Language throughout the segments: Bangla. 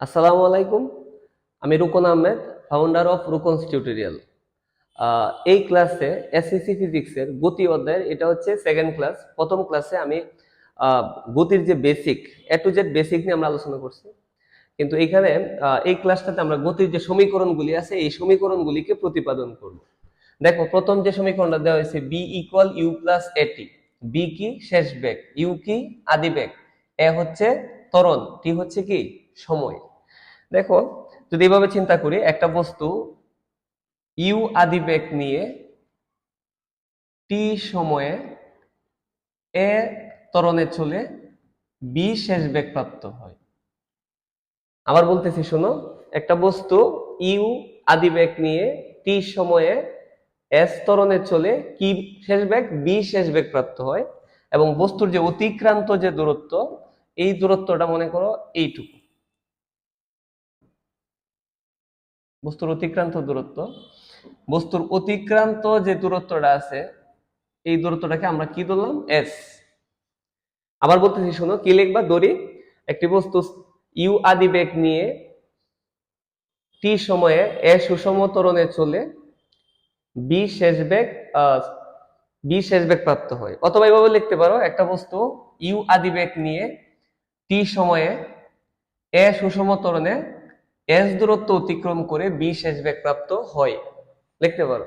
আসসালামু আলাইকুম। আমি Rukon Ahmed founder of Rukon's tutorial এই ক্লাসে এসএসসি ফিজিক্সের গতি অধ্যায়ের, এটা হচ্ছে সেকেন্ড ক্লাস প্রথম ক্লাসে আমি গতির যে basic a to z basic নিয়ে আমরা আলোচনা করছি। কিন্তু এখানে এই ক্লাসটাতে আমরা গতির যে সমীকরণগুলি আছে, এই সমীকরণগুলিকে প্রতিপাদন করব। দেখো, প্রথম যে সমীকরণটা দেওয়া হয়েছে v equal u plus at v কি? শেষ বেগ। ইউ কি? আদি বেগ। এ হচ্ছে ত্বরণ। টি হচ্ছে কি? সময়। দেখো, যদি এভাবে চিন্তা করি, একটা বস্তু ইউ আদি বেগ নিয়ে টি সময়ে এ ত্বরণে চলে বি শেষ বেগ প্রাপ্ত হয়। আবার বলতেছি, শোনো, একটা বস্তু ইউ আদি বেগ নিয়ে টি সময়ে এস ত্বরণে চলে কি শেষ বেগ বি শেষ বেগ প্রাপ্ত হয় এবং বস্তুর যে অতিক্রান্ত যে দূরত্ব, এই দূরত্বটা মনে করো এইটুকু। বস্তুর অতিক্রান্ত দূরত্ব। বস্তুর অতিক্রান্ত যে দূরত্বটা আছে, এই দূরত্বটাকে আমরা কি ধরলাম এস আবার বলতেছি, শোনো, কি লিখবা? দড়ি। একটি বস্তু ইউ আদি বেগ নিয়ে টি সময়ে এ সুষম ত্বরণে চলে বি শেষ বেগ বি শেষ বেগ প্রাপ্ত হয়। অথবা এইভাবে লিখতে পারো, একটা বস্তু ইউ আদি বেগ নিয়ে টি সময়ে এ সুষম ত্বরণে এস দূরত্ব অতিক্রম করে বি শেষ বেগ প্রাপ্ত হয়। লিখতে পারো?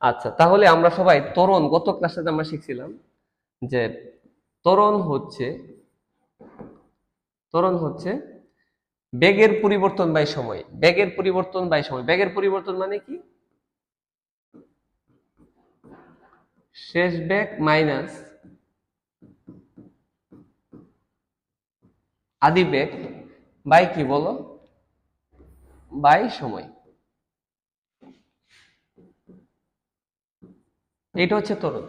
আচ্ছা তাহলে আমরা সবাই ত্বরণ, গত ক্লাসে আমরা শিখছিলাম যে ত্বরণ হচ্ছে ত্বরণ হচ্ছে বেগের পরিবর্তন বাই সময়। বেগের পরিবর্তন বাই সময়। বেগের পরিবর্তন মানে কি? শেষ বেগ মাইনাস আদি বেগ বাই কি বলো? বাই সময়। এটা হচ্ছে ত্বরণ।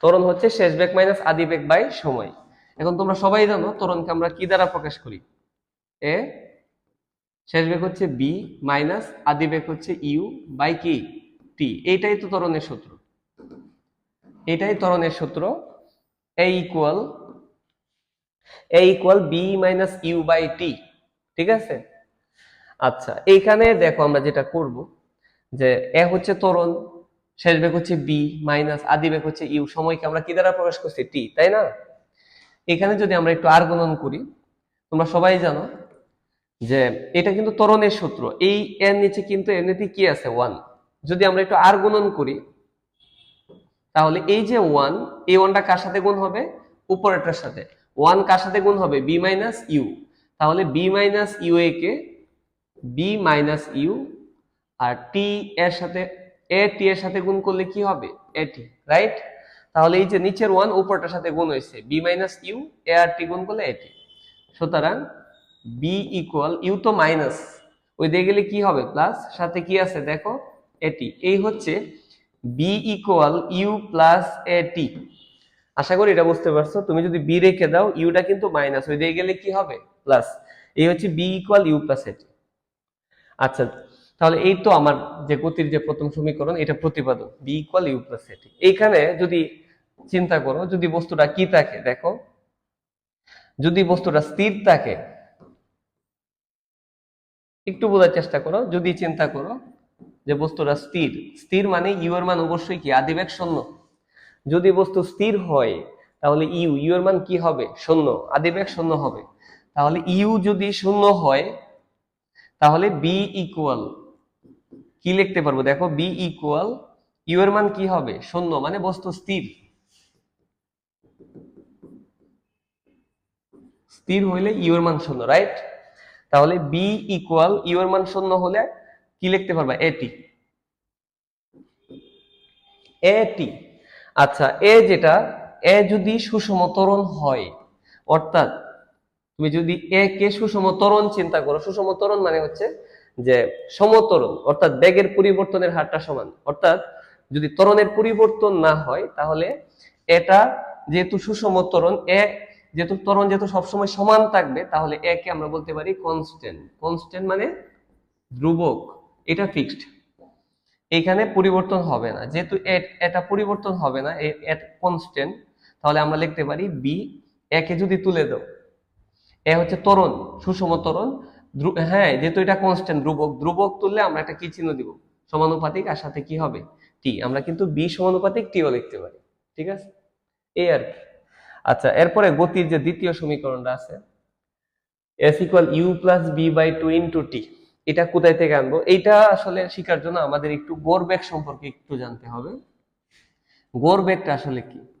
ত্বরণ হচ্ছে শেষ বেগ মাইনাস আদি বেগ বাই সময়। এখন তোমরা সবাই জানো ত্বরণকে আমরা কি দ্বারা প্রকাশ করি? এ? শেষ বেগ হচ্ছে বি মাইনাস আদি বেগ হচ্ছে ইউ বাই কি? টি এইটাই তো তরণের সূত্র। এটাই তরণের সূত্র। A equal a equal v minus u by t ঠিক আছে? আচ্ছা এইখানে দেখো আমরা যেটা করব, যে এ হচ্ছে ত্বরণ, শেষ বেগ হচ্ছে বি মাইনাস আদি বেগ হচ্ছে ইউ সময়কে আমরা কি দ্বারা প্রকাশ করছি? টি তাই না? এখানে যদি আমরা একটু আর গণন করি, তোমরা সবাই জানো যে এটা কিন্তু ত্বরণের সূত্র, এই এর নিচে কিন্তু এমনিতে কি আছে? ওয়ান যদি আমরা একটু আর গুণন করি, তাহলে এই যে ওয়ান এই ওয়ানটা কার সাথে গুণ হবে? উপরেরটার সাথে। ওয়ান কার সাথে গুণ হবে? বি মাইনাস ইউ তাহলে বি মাইনাস ইউ এ কে বি মাইনাস ইউ আর টি এর সাথে এ টি এর সাথে গুণ করলে কি হবে? এ টি রাইট তাহলে এই যে নিচের ওয়ান উপরটার সাথে গুণ হয়েছে। বি মাইনাস ইউ এ আর টি গুণ করলে এটি সুতরাং বি ইকুয়াল ইউ তো মাইনাস ওই দিয়ে গেলে কি হবে? প্লাস সাথে কি আছে? দেখো এটি এই হচ্ছে v equal u plus a t আশা করি এটা বুঝতে পারছ। তুমি যদি বি রেখে দাও ইউটা কিন্তু মাইনাস ওই দিয়ে গেলে কি হবে? প্লাস এই হচ্ছে বি ইকুয়াল ইউ প্লাস এটি আচ্ছা তাহলে এই তো আমার যে গতির যে প্রথম সমীকরণ, এটা প্রতিপাদন v equal u plus at এইখানে যদি চিন্তা করো, যদি বস্তুটা কি থাকে, দেখো, যদি বস্তুটা স্থির থাকে, একটু বোঝার চেষ্টা করো, যদি চিন্তা করো যে বস্তুটা স্থির স্থির মানে ইউ এর মান অবশ্যই কি? আদিবেগ শূন্য। যদি বস্তু স্থির হয়, তাহলে ইউ ইউ এর মান কি হবে? শূন্য, আদিবেগ শূন্য হবে। তাহলে ইউ যদি শূন্য হয় তাহলে বি ইকুয়াল কি লিখতে পারব? দেখো বি ইকুয়াল ইউ এর মান কি হবে? শূন্য মানে বস্তু স্থির। স্থির হইলে ইউ এর মান শূন্য রাইট তাহলে বি ইকুয়াল ইউ এর মান শূন্য হলে কি লিখতে পারবা? এটি এটি আচ্ছা এ যেটা এ যদি সুষম ত্বরণ হয়, অর্থাৎ তুমি যদি এ কে সুষম ত্বরণ চিন্তা করো, সুষম ত্বরণ মানে হচ্ছে যে সমতরণ, অর্থাৎ বেগের পরিবর্তনের হারটা সমান। অর্থাৎ যদি ত্বরণের পরিবর্তন না হয়, তাহলে এটা যেহেতু সুষম ত্বরণ, এ যেহেতু ত্বরণ যেহেতু সবসময় সমান থাকবে, তাহলে একে আমরা বলতে পারি কনস্ট্যান্ট কনস্ট্যান্ট মানে ধ্রুবক, এটা ফিক্সড এইখানে পরিবর্তন হবে না। যেহেতু এটা পরিবর্তন হবে না কনস্ট্যান্ট তাহলে আমরা লিখতে পারি বি একে যদি তুলে দাও এ হচ্ছে ত্বরণ সুষম ত্বরণ ধ্রু- হ্যাঁ যেহেতু এটা কনস্ট্যান্ট ধ্রুবক ধ্রুবক তুললে আমরা একটা কি চিহ্ন দিব? সমানুপাতিক আর সাথে কি হবে? টি আমরা কিন্তু বি সমানুপাতিক টিও লিখতে পারি। ঠিক আছে? এই আর কি। আচ্ছা এরপরে গতির যে দ্বিতীয় সমীকরণটা আছে s equal u plus v by two into t এটা কোথায় থেকে আনব? এইটা আসলে শেখার জন্য আমাদের একটু গড় বেগ সম্পর্কে একটু জানতে হবে। গোরবেগটা আসলে কি?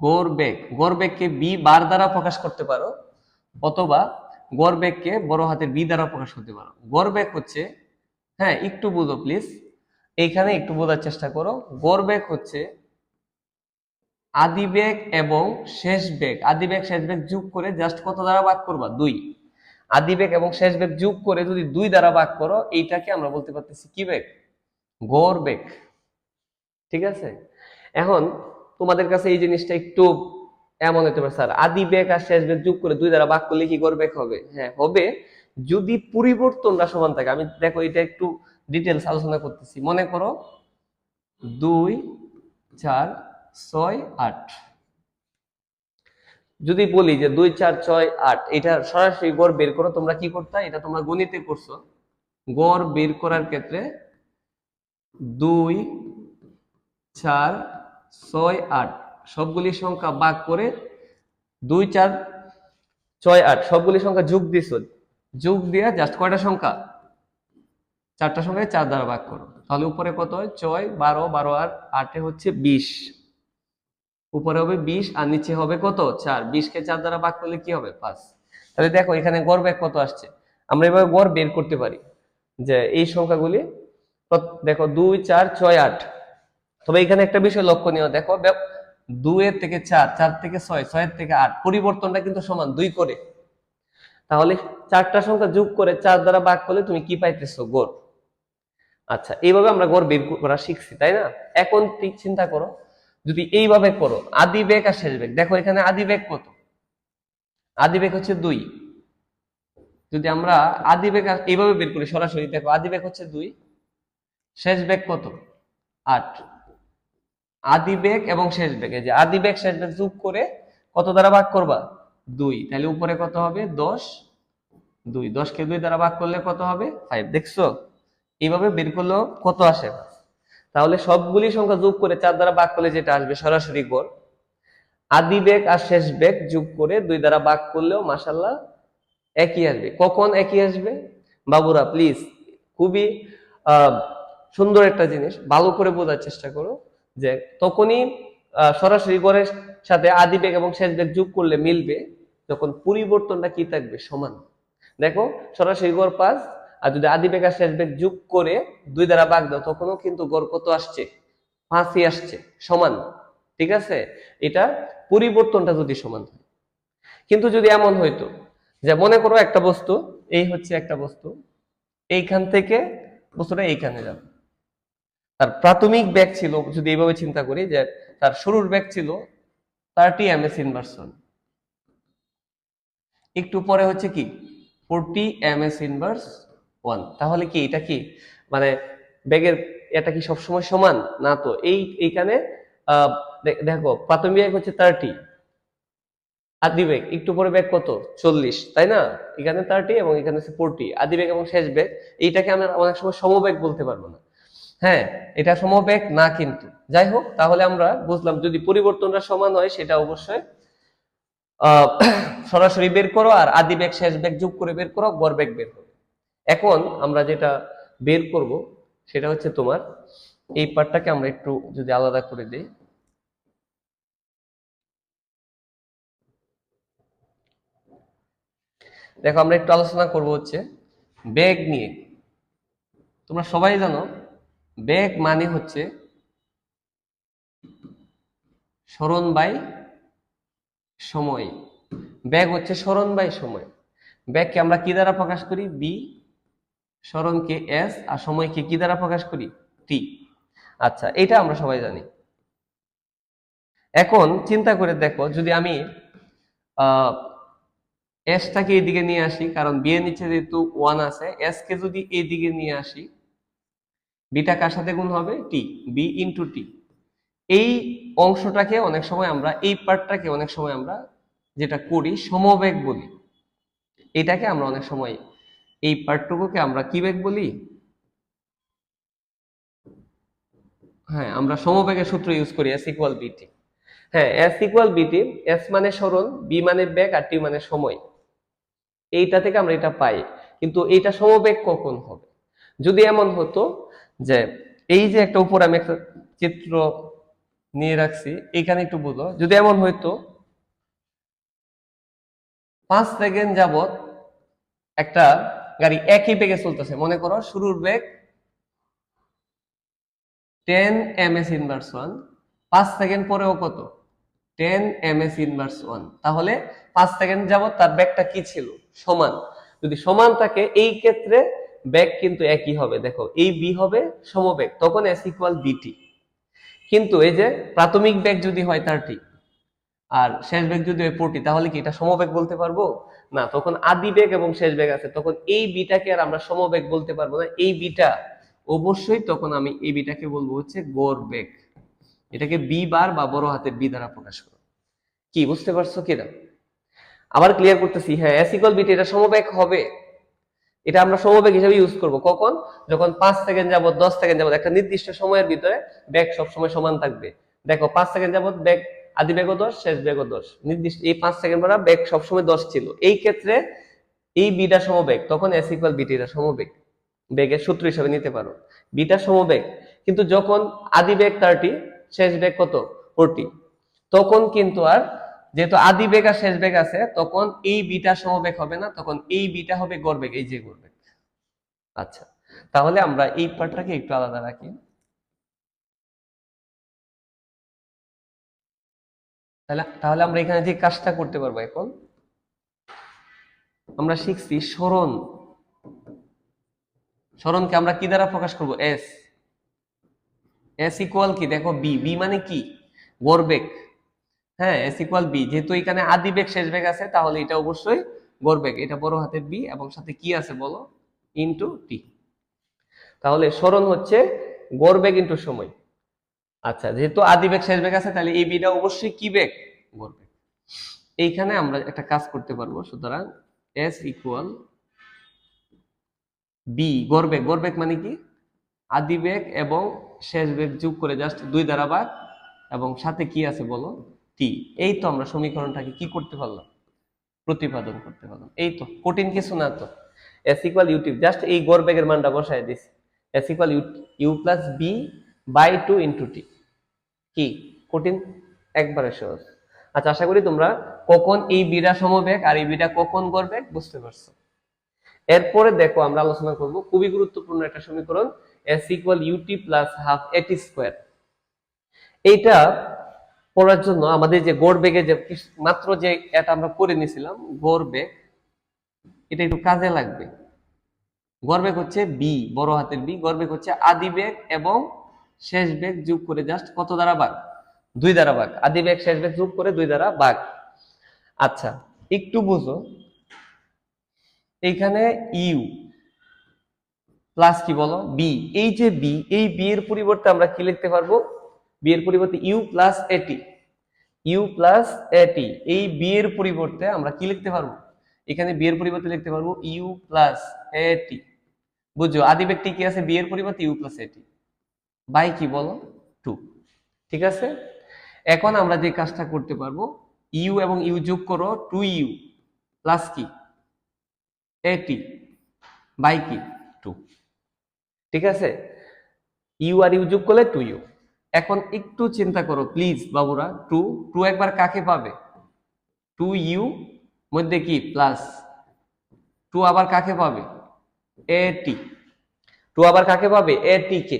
গড় বেগ বি বার দ্বারা প্রকাশ করতে পারো, অথবা গড় বড় হাতের বি দ্বারা প্রকাশ করতে পারো। গড় হচ্ছে হ্যাঁ একটু বুঝো প্লিজ এইখানে একটু বোঝার চেষ্টা করো। গড় হচ্ছে আদি বেগ এবং শেষ বেগ আদি বেগ শেষ বেগ যোগ করে জাস্ট কত দ্বারা ভাগ করবা? দুই। আদি বেগ এবং শেষ বেগ যোগ করে যদি দুই দ্বারা ভাগ করো, এইটাকে আমরা বলতে পারতেছি কি বেগ? গড় বেগ ঠিক আছে? এখন তোমাদের কাছে এই জিনিসটা একটু এমন হতে পারে, স্যার। আদি বেগ আর শেষ বেগ যোগ করে দুই দ্বারা ভাগ করলে কি গড় হবে। হ্যাঁ হবে। যদি পরিবর্তনটা সমান থাকে, আমি দেখো এটা একটু ডিটেলস আলোচনা করতেছি। মনে করো দুই, চার, ছয়, আট। যদি বলি যে দুই, চার, ছয়, আট, এটা সরাসরি গড় বের করো, তোমরা কি করতে? এটা তোমরা গণিতে করছ। গড় বের করার ক্ষেত্রে দুই, চার ছয় আট। সবগুলি সংখ্যা ভাগ করে দুই চার ছয় আট। সবগুলি সংখ্যা যোগ দিছ। যোগ দিয়ে জাস্ট কয়টা সংখ্যা? চারটা সংখ্যায় চার দ্বারা ভাগ করো। তাহলে উপরে কত হয়? ছয়, বারো বারো আর আটে হচ্ছে বিশ। উপরে হবে বিশ আর নিচে হবে কত? চার। বিশকে চার দ্বারা ভাগ করলে কি হবে? পাঁচ। তাহলে দেখো, এখানে গড় ব্যাগ কত আসছে? আমরা এভাবে গড় বের করতে পারি যে এই সংখ্যাগুলি, দেখো দুই, চার, ছয়, আট। তবে এখানে একটা বিষয় লক্ষণীয়, দেখো দুইয়ের থেকে চার চার থেকে ছয়, ছয়ের থেকে আট, পরিবর্তনটা কিন্তু সমান দুই করে। তাহলে চারটা সংখ্যা যোগ করে চার দ্বারা ভাগ করলে তুমি কি পাইতেছো? গড় আচ্ছা এইভাবে আমরা গড় বের করা শিখছি, তাই না? এখন ঠিক চিন্তা করো, যদি এইভাবে করো, আদি বেগ আর শেষ বেগ। দেখো, এখানে আদি বেগ কত? আদি বেগ হচ্ছে দুই। যদি আমরা আদি বেগ এইভাবে বের করি সরাসরি, দেখো, আদি বেগ হচ্ছে দুই, শেষ বেগ কত? আট। আদি বেগ এবং শেষ বেগ। যে আদি বেগ, শেষ বেগ যোগ করে কত দ্বারা ভাগ করবা? দুই। তাহলে উপরে কত হবে? দশ। দুই। দশকে দুই দ্বারা ভাগ করলে কত হবে? ফাইভ দেখছ? এইভাবে বের করলেও কত আসে? তাহলে সবগুলি সংখ্যা যোগ করে চার দ্বারা ভাগ করলে যেটা আসবে? সরাসরি গড় আদি বেগ আর শেষ বেগ যোগ করে দুই দ্বারা ভাগ করলেও মাসাল্লাহ একই আসবে। কখন একই আসবে? বাবুরা প্লিজ খুবই সুন্দর একটা জিনিস। ভালো করে বোঝার চেষ্টা করো। যে তখনই সরাসরি গড়ের সাথে আদি বেগ এবং শেষ বেগ যোগ করলে মিলবে, যখন পরিবর্তনটা কি থাকবে? সমান। দেখো, সরাসরি গড় পাঁচ, আর যদি আদি বেগ আর শেষ বেগ যোগ করে দুই দ্বারা ভাগ দাও, তখনও কিন্তু গড় কত আসছে? পাঁচই আসছে, সমান। ঠিক আছে? এটা পরিবর্তনটা যদি সমান কিন্তু যদি এমন হইতো, যে মনে করো একটা বস্তু, এই হচ্ছে একটা বস্তু, এইখান থেকে বস্তুটা এইখানে যাবে। তার প্রাথমিক ব্যাগ ছিল, যদি এইভাবে চিন্তা করি যে তার শুরুর ব্যাগ ছিল থার্টি এম এস ইনভার্সন একটু পরে হচ্ছে কি forty m s inverse one তাহলে কি এটা কি মানে ব্যাগের এটা কি সবসময় সমান? না তো, এই, এইখানে দেখো, প্রাথমিক ব্যাগ হচ্ছে থার্টি আদি বেগ একটু পরে ব্যাগ কত? চল্লিশ, তাই না? এখানে থার্টি এবং এখানে হচ্ছে ফোরটি আদি বেগ এবং শেষ বেগ এইটাকে আমরা অনেক সময় সমবেগ বলতে পারব না। হ্যাঁ এটা সমবেগ না কিন্তু। যাই হোক তাহলে আমরা বুঝলাম যদি পরিবর্তনটা সমান হয়, সেটা অবশ্যই সরাসরি বের করো আর আদি বেগ, শেষ বেগ যোগ করে বের করো, গড় বেগ বের করো এখন আমরা যেটা বের করব, সেটা হচ্ছে তোমার, এই পার্টটাকে আমরা একটু যদি আলাদা করে দিই। দেখো, আমরা একটু আলোচনা করব হচ্ছে বেগ নিয়ে। তোমরা সবাই জানো বেগ মানে হচ্ছে স্মরণ বাই সময়। বেগ হচ্ছে স্মরণ বাই সময়। বেগকে আমরা কি দ্বারা প্রকাশ করি? বি স্মরণকে এস আর সময়কে কি দ্বারা প্রকাশ করি? টি আচ্ছা এটা আমরা সবাই জানি। এখন চিন্তা করে দেখো, যদি আমি এসটাকে এইদিকে নিয়ে আসি, কারণ বি এর নিচে যেহেতু ওয়ান আছে এস কে যদি এইদিকে নিয়ে আসি বিটা কার সাথে গুণ হবে? টি বি ইন্টু টি এই অংশটাকে অনেক সময় আমরা, এই পার্টটাকে অনেক সময় আমরা যেটা করি, সমবেগ বলি। এটাকে আমরা অনেক সময়, এই পার্টটুকুকে আমরা কি বেগ বলি? হ্যাঁ আমরা সমবেগের সূত্র ইউজ করি এস ইকুয়াল বিটি হ্যাঁ এস ইকুয়াল বিটি এস মানে সরণ বি মানে বেগ, আর টি মানে সময়। এইটা থেকে আমরা এটা পাই, কিন্তু এইটা সমবেগ কখন হবে? যদি এমন হতো যে এই যে একটা উপর আমি একটা চিত্র নিয়ে রাখছি, এখানে একটু বুঝো যদি এমন হইতো, পাঁচ সেকেন্ড যাবত একটা গাড়ি একই বেগে চলতেছে। মনে করো শুরুর বেগ ten m s inverse one, পাঁচ সেকেন্ড পরেও কত? Ten m s inverse one. তাহলে পাঁচ সেকেন্ড যাবত তার ব্যাগটা কি ছিল? সমান। যদি সমান থাকে, এই ক্ষেত্রে ব্যাগ কিন্তু একই হবে। দেখো এই বি হবে সমবেগ, তখন এস ইকুয়াল বিটি কিন্তু এই যে প্রাথমিক বেগ যদি হয় তার টি আর শেষ বেগ যদি হয় পটি তাহলে কি এটা সমবেগ বলতে পারব? না, তখন আদি বেগ এবং শেষ বেগ আছে। তখন এই বিটাকে আর আমরা সমবেগ বলতে পারব না। এই বিটা অবশ্যই তখন আমি এই বিটাকে বলব হচ্ছে গড় বেগ। এটাকে বি বার বা বড় হাতের বি দ্বারা প্রকাশ করো। কি, বুঝতে পারছ কিনা? আবার ক্লিয়ার করতেছি হ্যাঁ এস ইকুয়াল বিটি এটা সমবেগ হবে। এটা আমরা সমবেগ হিসেবে ইউজ করব। কখন? যখন পাঁচ সেকেন্ড যাবত দশ সেকেন্ড যাবত একটা নির্দিষ্ট সময়ের ভিতরে ব্যাগ সবসময় সমান থাকবে। দেখো, পাঁচ সেকেন্ড যাবত ব্যাগ আদি বেগও দশ, শেষ বেগও দশ। নির্দিষ্ট এই পাঁচ সেকেন্ড পর ব্যাগ সবসময় দশ ছিল। এই ক্ষেত্রে এই বিটা সমবেগ, তখন এস ইকুয়াল বিটিটা সমবেগ। বেগের সূত্র হিসেবে নিতে পারো। বিটা সমবেগ, কিন্তু যখন আদি বেগ থার্টি শেষ বেগ কত? ফোরটি তখন কিন্তু আর যেহেতু আদি বেগ আর শেষ বেগ আছে, তখন এই বিটা সমবেগ হবে না, তখন এই বিটা হবে গড় বেগ, এই যে গড় বেগ। আচ্ছা তাহলে আমরা এই পার্টটাকে একটু আলাদা রাখি। তাহলে তাহলে আমরা এখানে যে কাজটা করতে পারব এখন, আমরা শিখছি সরণ সরণকে আমরা কি দ্বারা প্রকাশ করব? এস এস ইকুয়াল কি? দেখো বি বি মানে কি? গড়বেগ হ্যাঁ এস ইকুয়াল বি যেহেতু এখানে আদি বেগ, শেষ বেগ আছে, তাহলে এটা অবশ্যই গড়বেগ এটা বড় হাতের বি এবং সাথে কি আছে বলো? ইনটু টি তাহলে সরণ হচ্ছে গড়বেগ ইনটু সময়। আচ্ছা যেহেতু আদি বেগ, শেষ বেগ আছে, তাহলে এই বিটা অবশ্যই কি বেগ? গড়বেগ এইখানে আমরা একটা কাজ করতে পারব, সুতরাং এস ইকুয়াল বি গড়বেগ গড়বেগ মানে কি? আদি বেগ এবং শেষ বেগ যোগ করে জাস্ট দুই দ্বারা ভাগ। এবং সাথে কি আছে বলো? টি, এই তো আমরা সমীকরণটাকে কি করতে পারলাম? প্রতিপাদন করতে পারলাম। এই তো, কঠিন কিছু না তো। এস ইকুয়াল ইউটিউব জাস্ট এই গড় বেগের মানটা বসায় দিছি। S equal u plus v by two into t কি? কঠিন? একবারে সহজ। আচ্ছা আশা করি তোমরা কখন এই বিটা সমবেগ আর এই বিটা কখন গড় বেগ বুঝতে পারছ। এরপরে দেখো, আমরা আলোচনা করব খুবই গুরুত্বপূর্ণ একটা সমীকরণ s equal u t plus half at square এইটা পড়ার জন্য আমাদের যে গড় বেগে যে মাত্র যে এটা আমরা করে নিয়েছিলাম, গড় বেগ, এটা একটু কাজে লাগবে। গড় বেগ হচ্ছে বি বড় হাতের বি গড় বেগ হচ্ছে আদি বেগ এবং শেষ বেগ যোগ করে জাস্ট কত দ্বারা ভাগ? দুই দ্বারা ভাগ। আদি বেগ, শেষ বেগ যোগ করে দুই দ্বারা ভাগ। আচ্ছা একটু বুঝো। এইখানে ইউ প্লাস কি বলো? বি এই যে বি এই বি এর পরিবর্তে আমরা কি লিখতে পারব? বি এর পরিবর্তে u plus at u plus at এই বি এর পরিবর্তে আমরা কি লিখতে পারব? এখানে বি এর পরিবর্তে লিখতে পারব ইউ প্লাস এটি বুঝছ? আদি ব্যক্তি কি আছে? বি এর পরিবর্তে ইউ প্লাস এটি বাই কি বলো? টু ঠিক আছে? এখন আমরা যে কাজটা করতে পারব ইউ এবং ইউ যোগ করো টু ইউ প্লাস কি? এটি বাই কি? টু ঠিক আছে? ইউ আর ইউ যোগ করলে টু ইউ এখন একটু চিন্তা করো প্লিজ বাবুরা, টু টু একবার কাকে পাবে? টু ইউ, মধ্যে কি? প্লাস টু আবার কাকে পাবে? এ টি। টু আবার কাকে পাবে? এ টি কে।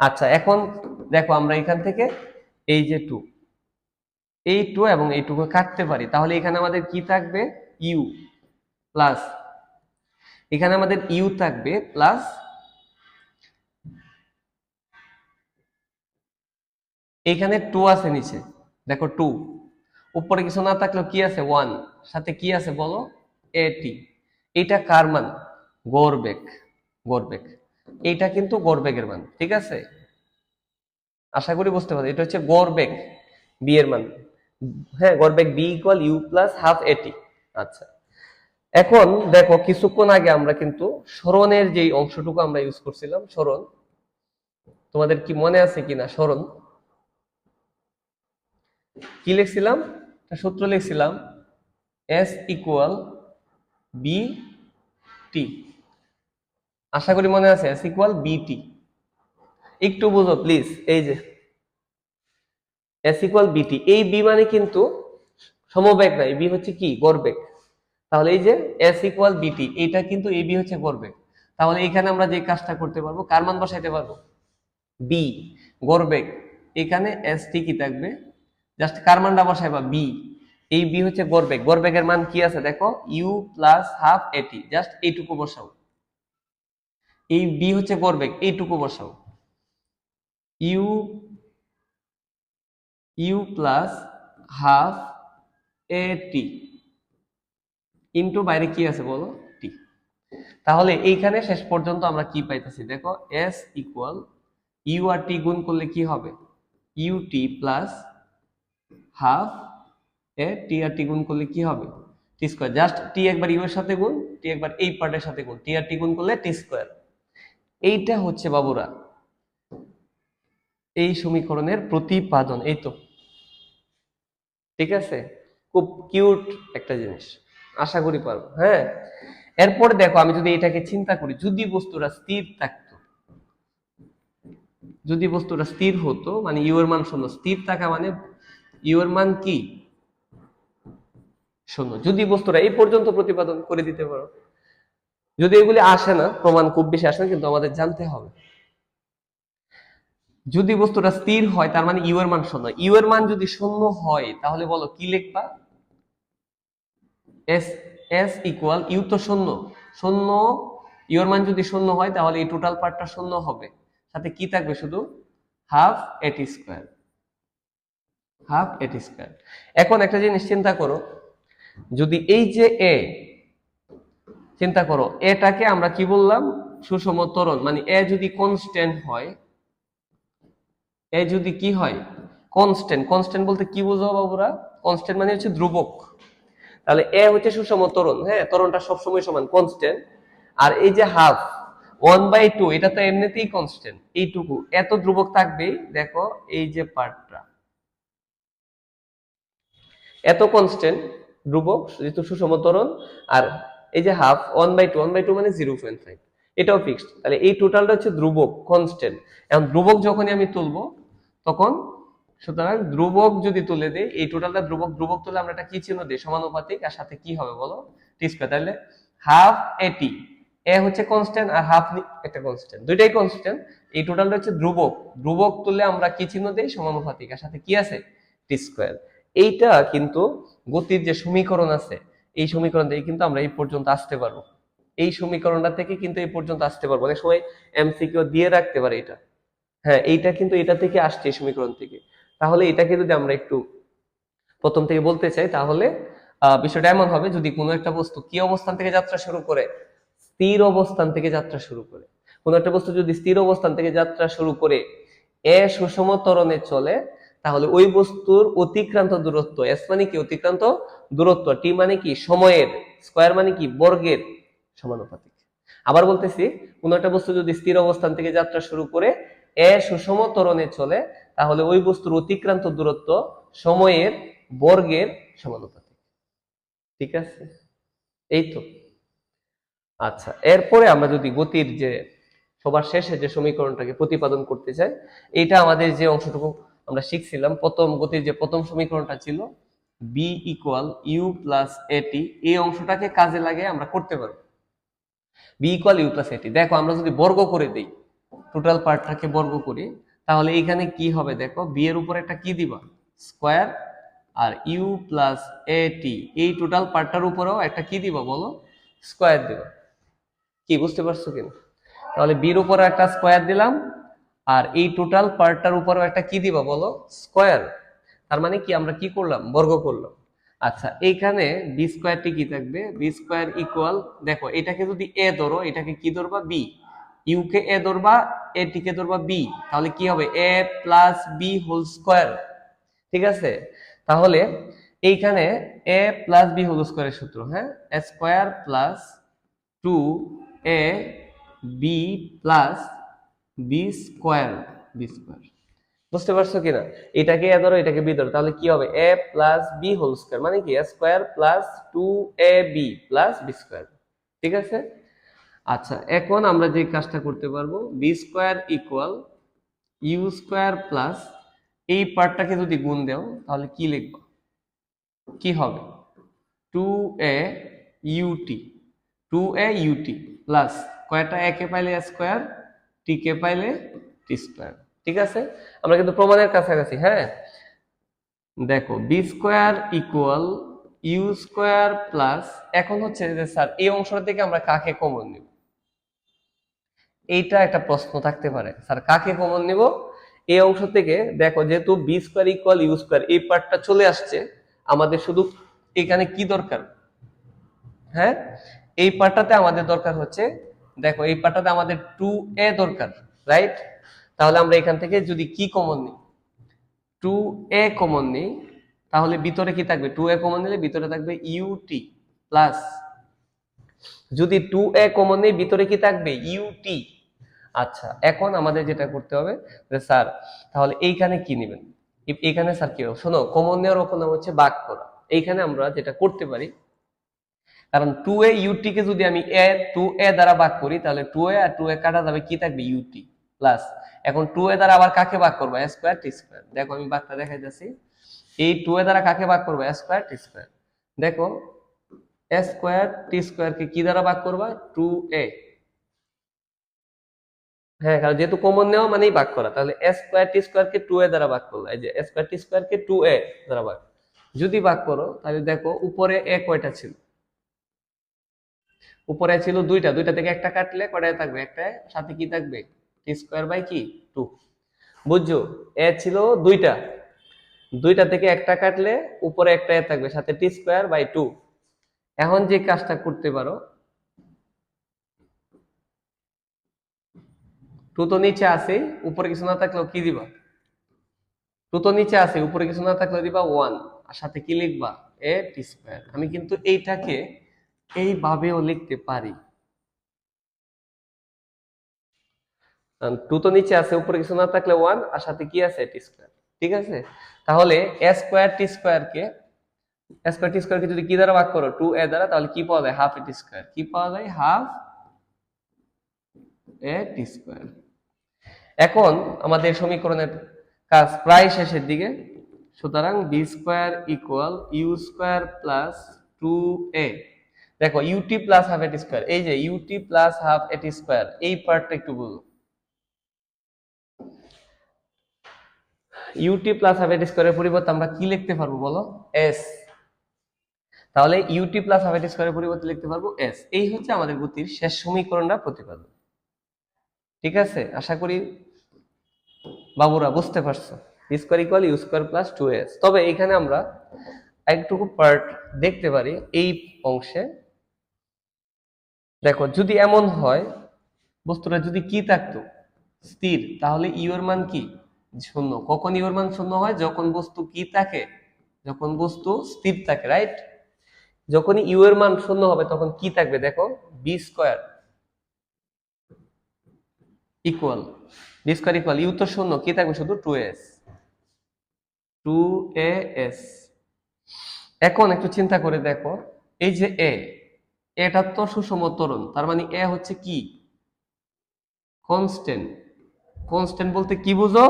আচ্ছা এখন দেখো আমরা এখান থেকে এই যে টু। এই টু এবং এই টুকু কাটতে পারি। তাহলে এখানে আমাদের কি থাকবে? ইউ প্লাস এখানে আমাদের ইউ থাকবে প্লাস এখানে টু আছে নিচে। দেখো টু উপরে কিছু না থাকলেও কি আছে? ওয়ান সাথে কি আছে বলো? এটি এটা কার মান? গড়বেগ গড়বেগ এইটা কিন্তু গড়বেগের মান, ঠিক আছে? আশা করি বুঝতে পারছি এটা হচ্ছে গড়বেগ বি এর মান। হ্যাঁ গড়বেগ v equal u plus half at আচ্ছা। এখন দেখো, কিছুক্ষণ আগে আমরা কিন্তু সরণের যে অংশটুকু আমরা ইউজ করছিলাম, সরণ। তোমাদের কি মনে আছে কিনা? সরণ। কি লিখছিলাম? একটা সূত্র লিখছিলাম এস ইকুয়াল বি টি আশা করি মনে আছে এস ইকুয়াল বিটি একটু বুঝো প্লিজ এই যে। এস ইকুয়াল বিটি এই বি মানে কিন্তু সমবেগ নাই বি হচ্ছে কি? গড়বেগ। তাহলে এই যে এস ইকুয়াল বিটি এটা কিন্তু এ বি হচ্ছে গড়বেগ। তাহলে এখানে আমরা যে কাজটা করতে পারব, কার মান বসাইতে পারব? বি গড়বেগ। এখানে এস টি কি থাকবে? জাস্ট কার মানটা বসাইবা? বি এই বি হচ্ছে গড়বেগ গড়বেগের মান কি আছে? দেখো u plus half at just এইটুকু বসাও। এই বি হচ্ছে গড়বেগ এইটুকু বসাও। U u plus half a t into বাইরে কি আছে বলো? টি তাহলে এইখানে শেষ পর্যন্ত আমরা কি পাইতেছি? দেখো এস ইকুয়াল ইউ আর টি গুণ করলে কি হবে? U t plus half a t আর টি গুণ করলে কি হবে? টি স্কোয়ার জাস্ট টি একবার ইউ এর সাথে গুণ টি একবার এই পার্টের সাথে গুণ টি আর টি গুণ করলে টি স্কোয়ার এইটা হচ্ছে বাবুরা এই সমীকরণের প্রতিপাদন, এই তো। ঠিক আছে? খুব কিউট একটা জিনিস। আশা করি পারব হ্যাঁ? এরপর দেখো, আমি যদি এটাকে চিন্তা করি, যদি বস্তুটা স্থির থাকতো, যদি বস্তুটা স্থির হতো মানে ইউ এর মান শূন্য, স্থির থাকা মানে ইউ এর মান কি? শূন্য। যদি বস্তুটা এই পর্যন্ত প্রতিপাদন করে দিতে পারো। যদি এগুলি আসে না, প্রমাণ খুব বেশি আসে না, কিন্তু আমাদের জানতে হবে। যদি বস্তুটা স্থির হয়, তার মানে ইউ এর মান শূন্য। ইউর মান যদি শূন্য হয়, তাহলে বলো কি লিখবা? এস এস ইকুয়াল ইউ তো শূন্য। শূন্য ইউ এর মান যদি শূন্য হয়, তাহলে এই টোটাল পার্টটা শূন্য হবে। সাথে কি থাকবে শুধু? হাফ এটি স্কোয়ার হাফ এটি স্কোয়ার এখন একটা জিনিস চিন্তা করো, যদি এই যে এ চিন্তা করো, এটাকে আমরা কি বললাম? সুষম ত্বরণ মানে এ যদি কনস্ট্যান্ট হয় এ যদি কি হয়? কনস্ট্যান্ট কনস্ট্যান্ট বলতে কি বোঝো বাবুরা? কনস্ট্যান্ট মানে হচ্ছে ধ্রুবক। তাহলে এ হচ্ছে সুষম ত্বরণ হ্যাঁ? ত্বরণটা সবসময় সমান কনস্ট্যান্ট আর এই যে হাফ ওয়ান বাই টু এটা তো এমনিতেই কনস্ট্যান্ট এইটুকু, এত ধ্রুবক থাকবেই, দেখো, এই যে পার্টটা এত কনস্ট্যান্ট ধ্রুবক, যেহেতু সুষম ত্বরণ আর এই যে half one by two one by two মানে জিরো পয়েন্ট ফাইভ এটাও ফিক্সড তাহলে এই টোটালটা হচ্ছে ধ্রুবক কনস্ট্যান্ট এখন ধ্রুবক যখনই আমি তুলবো, তখন সুতরাং ধ্রুবক যদি তুলে দেয় এই টোটালটা ধ্রুবক ধ্রুবক তুলে আমরা একটা কি চিহ্ন দিই? সমানুপাতিক, আর সাথে কি হবে বলো? টি স্কোয়ার তাহলে হাফ এটি এ হচ্ছে কনস্ট্যান্ট আর হাফ একটা কনস্ট্যান্ট দুইটাই কনস্ট্যান্ট এই টোটালটা হচ্ছে ধ্রুবক ধ্রুবক তুলে আমরা কি চিহ্ন দেই? সমানুপাতিক, আর সাথে কি আছে? টি স্কোয়ার এইটা কিন্তু গতির যে সমীকরণ আছে, এই সমীকরণ থেকে কিন্তু আমরা এই পর্যন্ত আসতে পারব। এই সমীকরণটা থেকে কিন্তু এই পর্যন্ত আসতে পারব। অনেক সময় এমসিকিউ দিয়ে রাখতে পারে এটা। হ্যাঁ এইটা কিন্তু এটা থেকে আসছে এই সমীকরণ থেকে। তাহলে এটাকে যদি আমরা একটু প্রথম থেকে বলতে চাই, তাহলে বিষয়টা এমন হবে, যদি কোনো একটা বস্তু কি অবস্থান থেকে যাত্রা শুরু করে? স্থির অবস্থান থেকে যাত্রা শুরু করে। কোনো একটা বস্তু যদি স্থির অবস্থান থেকে যাত্রা শুরু করে, এ সুষম ত্বরণে চলে তাহলে ওই বস্তুর অতিক্রান্ত দূরত্ব এস মানে কি? অতিক্রান্ত দূরত্ব টি মানে কি? সময়ের, স্কোয়ার মানে কি? বর্গের সমানুপাতিক। আবার বলতেছি, কোন একটা বস্তু যদি স্থির অবস্থান থেকে যাত্রা শুরু করে এ সুষম ত্বরণে চলে, তাহলে ওই বস্তুর অতিক্রান্ত দূরত্ব সময়ের, বর্গের সমানুপাতিক। ঠিক আছে? এই তো। আচ্ছা এরপরে আমরা যদি গতির যে সবার শেষে যে সমীকরণটাকে প্রতিপাদন করতে চাই এটা আমাদের যে অংশটুকু আমরা শিখছিলাম প্রথম গতির যে প্রথম সমীকরণটা ছিল বি ইকুয়াল ইউ প্লাস এটি এই অংশটাকে কাজে লাগে আমরা করতে পারব বি ইকুয়াল ইউ প্লাস এটি দেখো আমরা যদি বর্গ করে দিই টোটাল পার্টটাকে বর্গ করি, তাহলে এখানে কি হবে দেখো বি এর উপরে একটা কি দিবা? স্কোয়ার আর ইউ প্লাস এটি এই টোটাল পার্টটার উপরেও একটা কি দিবা বলো? স্কোয়ার দিবা। কি, বুঝতে পারছ কিনা? তাহলে বির উপরে একটা স্কোয়ার দিলাম আর এই টোটাল পার্টটার উপরেও একটা কি দিবা বলো? স্কোয়ার তার মানে কি? আমরা কি করলাম? বর্গ করলাম। আচ্ছা এইখানে বি স্কোয়ারটি কি থাকবে? বি স্কোয়ার ইকুয়াল দেখো, এটাকে যদি এ ধরো, এটাকে কি ধরবা? বি ইউ কে এ ধরবা এ টি কে ধরবা বি তাহলে কি হবে? A plus v whole square ঠিক আছে? তাহলে এইখানে এ প্লাস বি হোল স্কোয়ারের সূত্র হ্যাঁ? Square plus two a v plus v square v square বুঝতে পারছ কিনা? এটাকে এ ধরো, এটাকে বি ধরো, তাহলে কি হবে? A plus v whole square মানে কি? A square plus two a v plus v square ঠিক আছে? আচ্ছা এখন আমরা যে কাজটা করতে পারব v square equal u square plus এই পার্টটাকে যদি গুণ দেও, তাহলে কি লিখব? কি হবে? Two a u t two a u t plus কয়টা? একে পাইলে স্কোয়ার টি কে পাইলে টি স্কোয়ার ঠিক আছে? আমরা কিন্তু প্রমাণের কাছাকাছি হ্যাঁ? দেখো v square equal u square plus এখন হচ্ছে যে স্যার এই অংশটা থেকে আমরা কাকে কমন নিব? এইটা একটা প্রশ্ন থাকতে পারে। স্যার কাকে কমন নিব? এই অংশ থেকে, দেখো, যেহেতু v square equal u square এই পার্টটা চলে আসছে, আমাদের শুধু এখানে কি দরকার? হ্যাঁ? এই পার্টটাতে আমাদের দরকার হচ্ছে দেখো, এই পার্টটাতে আমাদের টু এ দরকার রাইট তাহলে আমরা এখান থেকে যদি কি কমন নিই? টু এ কমন নিই, তাহলে ভিতরে কি থাকবে? টু এ কমন নিলে ভিতরে থাকবে ইউটি প্লাস যদি টু এ কমন নেই, ভিতরে কি থাকবে? ইউটি আচ্ছা এখন আমাদের যেটা করতে হবে, যে স্যার, তাহলে এইখানে কি নেবেন? এ- এইখানে স্যার কি শোনো কমন নেওয়ার অপর নাম হচ্ছে বাক করা এইখানে আমরা যেটা করতে পারি কারণ টু এ ইউটি কে যদি আমি এ টু এ দ্বারা ভাগ করি, তাহলে টু এ আর টু এ কাটা যাবে কি থাকবে? ইউটি প্লাস এখন টু এ দ্বারা আবার কাকে ভাগ করব? স্কোয়ার টি স্কোয়ার দেখো আমি ভাগটা দেখাই যাচ্ছি এই টু এ দ্বারা কাকে ভাগ করব? স্কোয়ার টি স্কোয়ার দেখো স্কোয়ার টি স্কোয়ার কে দ্বারা ভাগ করবা? টু এ হ্যাঁ কারণ যেহেতু কমন নেওয়া মানেই ভাগ করা। তাহলে স্কোয়ার টি স্কোয়ার কে টু এ দ্বারা ভাগ করল। এই যে স্কোয়ার টি স্কোয়ার কে টু এ দ্বারা ভাগ। যদি ভাগ করো, তাহলে দেখো উপরে এ কয়টা ছিল? উপরে ছিল দুইটা দুইটা থেকে একটা কাটলে কয়টা থাকবে? একটা, সাথে কি থাকবে? টি স্কোয়ার বাই কি? টু বুঝছ? এ ছিল দুইটা। দুইটা থেকে একটা কাটলে উপরে একটা এ থাকবে, সাথে টি স্কোয়ার বাই টু এখন যে কাজটা করতে পারো টু তো নিচে আছে, উপরে কিছু না থাকলেও কি দিবা? টু তো নিচে আছে, উপরে কিছু না থাকলেও দিবা ওয়ান আর সাথে কি লিখবা? এ টি স্কোয়ার আমি কিন্তু এইটাকে এইভাবেও লিখতে পারি। টু তো নিচে আছে, উপরে কিছু না থাকলে ওয়ান আর সাথে কি আছে? টি স্কোয়ার ঠিক আছে? তাহলে এ স্কোয়ার টি স্কোয়ার কে স্কোয়ার টি স্কোয়ার কে যদি কি দ্বারা ভাগ করো? টু এ দ্বারা, তাহলে কি পাওয়া যায়? হাফ এ টি স্কোয়ার কি পাওয়া যায়? হাফ এ টি স্কোয়ার এখন আমাদের সমীকরণের কাজ প্রায় শেষের দিকে। সুতরাং v square equal u square plus two a দেখো u t plus half at square এই যে u t plus half at square এই পার্টটা একটু বুঝো ইউটি প্লাস হাফ এটি স্কোয়ারের পরিবর্তে আমরা কি লিখতে পারব বলো? এস তাহলে ইউটি প্লাস হাফ এটি স্কোয়ারের পরিবর্তে লিখতে পারব এস এই হচ্ছে আমাদের গতির শেষ সমীকরণটা প্রতিপাদন। ঠিক আছে? আশা করি বাবুরা বুঝতে পারছ। Square equal u square plus two s তবে এখানে আমরা একটুকু পার্ট দেখতে পারি এই অংশে। দেখো, যদি এমন হয়, বস্তুটা যদি কি থাকতো? স্থির। তাহলে ইউ এর মান কি? শূন্য। কখন ইউ এর মান শূন্য হয়? যখন বস্তু কি থাকে? যখন বস্তু স্থির থাকে রাইট যখনই ইউ এর মান শূন্য হবে, তখন কি থাকবে? দেখো v square equal v square equal u তো শূন্য, কি থাকবে শুধু? টু এস টু এস এখন একটু চিন্তা করে দেখো, এই যে এ এটা তো সুষম ত্বরণ তার মানে এ হচ্ছে কি? কনস্ট্যান্ট কনস্ট্যান্ট বলতে কি বুঝো?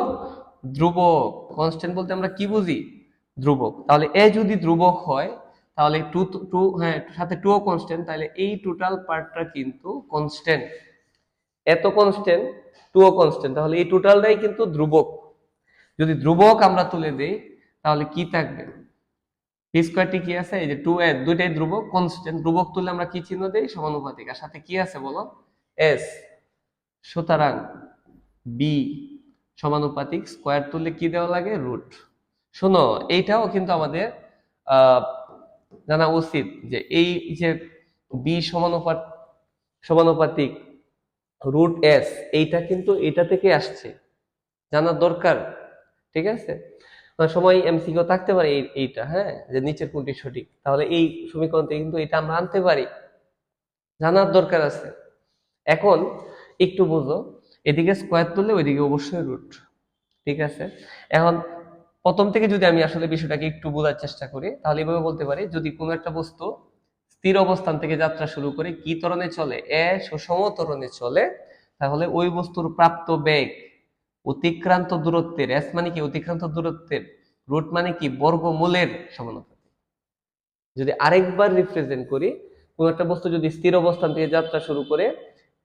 ধ্রুবক। কনস্ট্যান্ট বলতে আমরা কি বুঝি? ধ্রুবক। তাহলে এ যদি ধ্রুবক হয়, তাহলে টু টু হ্যাঁ সাথে টু কনস্ট্যান্ট তাহলে এই টোটাল পার্টটা কিন্তু কনস্ট্যান্ট এত কনস্ট্যান্ট টু কনস্ট্যান্ট তাহলে এই টোটালটাই কিন্তু ধ্রুবক। যদি ধ্রুবক আমরা তুলে দেই, তাহলে কি থাকবে? পি স্কোয়ারটি কি আছে? এই যে টু এ দুইটাই ধ্রুবক। কনস্ট্যান্ট ধ্রুবক তুলে আমরা কি চিহ্ন দেই? সমানুপাতিক। আর সাথে কি আছে বলো? এস সুতরাং বি সমানুপাতিক। স্কোয়ার তুললে কি দেওয়া লাগে? রুট শোনো, এইটাও কিন্তু আমাদের জানা উচিত যে এই যে বি সমানুপাত, সমানুপাতিক রুট এস এইটা কিন্তু এটা থেকে আসছে। জানার দরকার। ঠিক আছে? সময় এমসিকিউ থাকতে পারে এই, এইটা হ্যাঁ? যে নিচের কোনটি সঠিক। তাহলে এই সমীকরণ থেকে কিন্তু এটা আমরা আনতে পারি। জানার দরকার আছে। এখন একটু বুঝো, এদিকে স্কোয়ার তুললে ওইদিকে অবশ্যই রুট ঠিক আছে? এখন প্রথম থেকে যদি আমি আসলে বিষয়টাকে একটু বোঝার চেষ্টা করি, তাহলে এভাবে বলতে পারি, যদি কোনো একটা বস্তু স্থির অবস্থান থেকে যাত্রা শুরু করে কি ত্বরণে চলে, এ সুষম ত্বরণে চলে, তাহলে ওই বস্তুর প্রাপ্ত বেগ অতিক্রান্ত দূরত্বের এস মানে কি? অতিক্রান্ত দূরত্বের রুট মানে কি? বর্গমূলের সমানুপাতিক। যদি আরেকবার রিপ্রেজেন্ট করি, কোন একটা বস্তু যদি স্থির অবস্থান থেকে যাত্রা শুরু করে,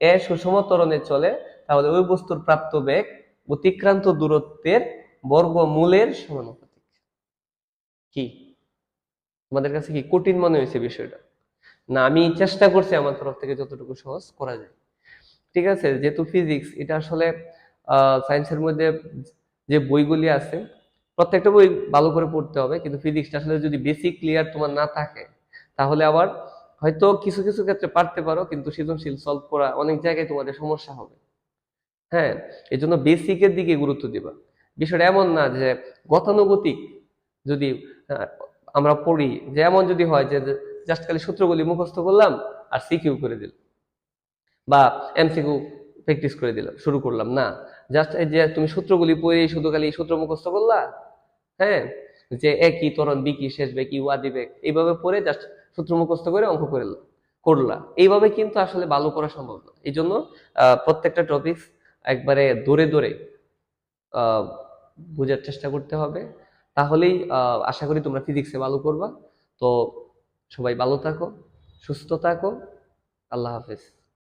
এ সুষম ত্বরণে চলে, তাহলে ওই বস্তুর প্রাপ্ত বেগ অতিক্রান্ত দূরত্বের বর্গমূলের সমানুপাতিক। কি? তোমাদের কাছে কি কঠিন মনে হয়েছে বিষয়টা? না, আমি চেষ্টা করছি আমার তরফ থেকে যতটুকু সহজ করা যায়। ঠিক আছে, যেহেতু ফিজিক্স এটা আসলে সায়েন্সের মধ্যে যে বইগুলি আছে, প্রত্যেকটা বই ভালো করে পড়তে হবে, কিন্তু ফিজিক্সটা আসলে যদি বেসিক ক্লিয়ার তোমার না থাকে, তাহলে আবার হয়তো কিছু কিছু ক্ষেত্রে পারতে পারো, কিন্তু সৃজনশীল সলভ করা অনেক জায়গায় তোমাদের সমস্যা হবে। হ্যাঁ এই জন্য বেসিকের দিকে গুরুত্ব দিবা। বিষয়টা এমন না যে গতানুগতিক যদি আমরা পড়ি, যে এমন যদি হয় যে জাস্ট খালি সূত্রগুলি মুখস্থ করলাম আর সিকিউ করে দিলাম বা এমসিকিউ প্র্যাকটিস করে দিলাম, শুরু করলাম, না। জাস্ট যে তুমি সূত্রগুলি পড়ে শুধু খালি সূত্র মুখস্থ করলা? হ্যাঁ? যে এ কি তরণ বি কি শেষ বে কি ওয়াদি বেগ এইভাবে পড়ে জাস্ট সূত্র মুখস্থ করে অঙ্ক করে করলা। এইভাবে কিন্তু আসলে ভালো করা সম্ভব না এই জন্য প্রত্যেকটা টপিকস একবারে দৌড়ে আহ, বোঝার চেষ্টা করতে হবে। তাহলেই আশা করি তোমরা ফিজিক্সে ভালো করবা। তো সবাই ভালো থাকো সুস্থ থাকো। আল্লাহ হাফেজ।